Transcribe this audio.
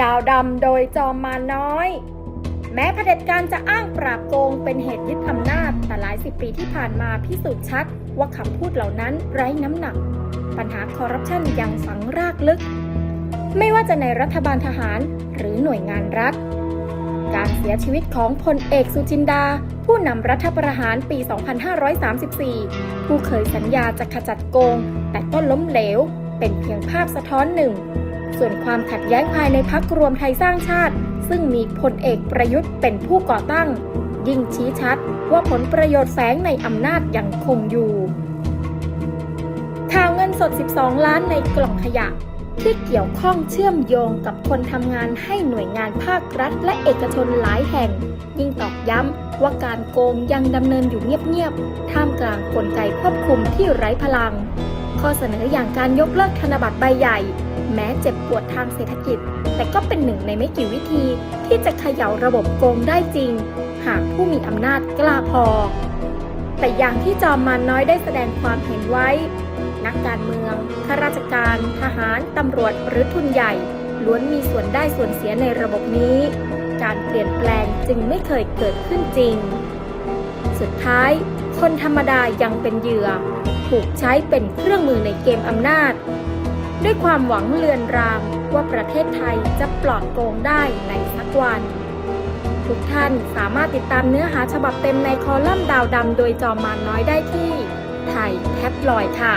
ดาวดำโดยจอมมาน้อย แม้เผด็จการจะอ้างปราบโกงเป็นเหตุยึดอำนาจ แต่หลายสิบปีที่ผ่านมาพิสูจน์ชัด ว่าคำพูดเหล่านั้นไร้น้ำหนัก ปัญหาคอร์รัปชันยังฝังรากลึก ไม่ว่าจะในรัฐบาลทหารหรือหน่วยงานรัฐ การเสียชีวิตของพลเอกสุจินดา ผู้นำรัฐประหารปี 2534 ผู้เคยสัญญาจะขจัดโกง แต่ก็ล้มเหลว เป็นเพียงภาพสะท้อนหนึ่ง ส่วนความขัดแย้งภายในพักรวมไทยสร้างชาติ ซึ่งมีพลเอกประยุทธ์เป็นผู้ก่อตั้ง ยิ่งชี้ชัดว่าผลประโยชน์แฝงในอำนาจยังคงอยู่ ข่าวเงินสด 12 ล้านในกล่องขยะ ที่เกี่ยวข้องเชื่อมโยงกับคนทำงานให้หน่วยงานภาครัฐ และเอกชนหลายแห่ง ยิ่งตอกย้ำว่าการโกงยังดำเนินอยู่เงียบๆท่ามกลางกลไกควบคุมที่ไร้พลัง ข้อเสนออย่างการยกเลิกธนบัตรใบใหญ่ แม้เจ็บปวดทางเศรษฐกิจ แต่ก็เป็นหนึ่งในไม่กี่วิธีที่จะเขย่าระบบโกงได้จริง หากผู้มีอำนาจกล้าพอ แต่อย่างที่จอมมาน้อยได้แสดงความเห็นไว้ นักการเมือง ข้าราชการ ทหาร ตำรวจ หรือทุนใหญ่ ล้วนมีส่วนได้ส่วนเสียในระบบนี้ การเปลี่ยนแปลงจึงไม่เคยเกิดขึ้นจริง สุดท้าย คนธรรมดายังเป็นเหยื่อ ถูกใช้เป็นเครื่องมือในเกมอำนาจ ด้วยความหวังเลือนรางว่าประเทศไทยจะปลอดโกงได้ในสักวัน ทุกท่านสามารถติดตามเนื้อหาฉบับเต็มในคอลัมน์ดาวดำโดยจอมมานน้อยได้ที่ไทยแท็บลอยด์ค่ะ